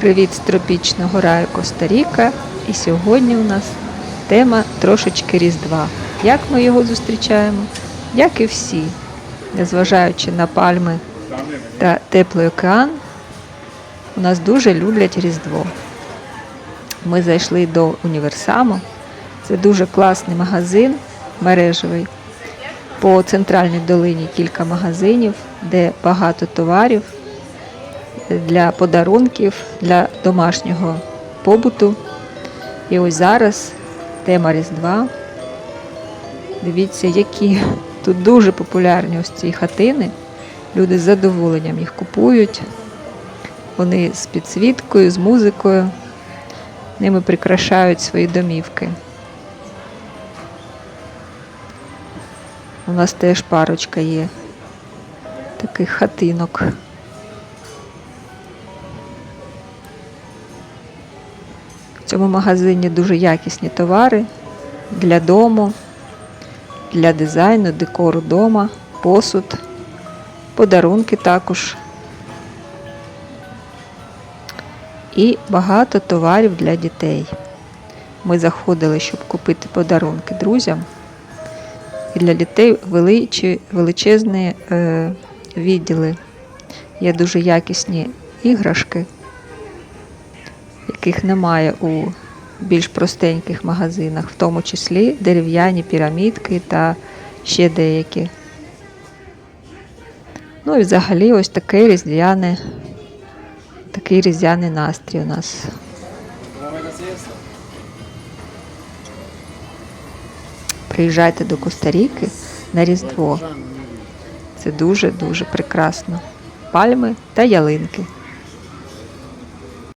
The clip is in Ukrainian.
Привіт з тропічного раю Коста-Ріка. І сьогодні у нас тема трошечки Різдва. Як ми його зустрічаємо? Як і всі, незважаючи на пальми та теплий океан, у нас дуже люблять Різдво. Ми зайшли до універсаму. Це дуже класний магазин мережевий. По центральній долині кілька магазинів, де багато товарів для подарунків, для домашнього побуту. І ось зараз тема Різдва. Дивіться, які тут дуже популярні ось ці хатини. Люди з задоволенням їх купують. Вони з підсвіткою, з музикою. Ними прикрашають свої домівки. У нас теж парочка є таких хатинок. В цьому магазині дуже якісні товари для дому, для дизайну, декору дома, посуд, подарунки також. І багато товарів для дітей. Ми заходили, щоб купити подарунки друзям. І для дітей величезні е, відділи. Є дуже якісні іграшки, яких немає у більш простеньких магазинах, в тому числі дерев'яні пірамідки та ще деякі. Ну і взагалі ось таке різдвяне, такий різдвяний настрій у нас. Приїжджайте до Коста-Ріки на Різдво. Це дуже-дуже прекрасно. Пальми та ялинки.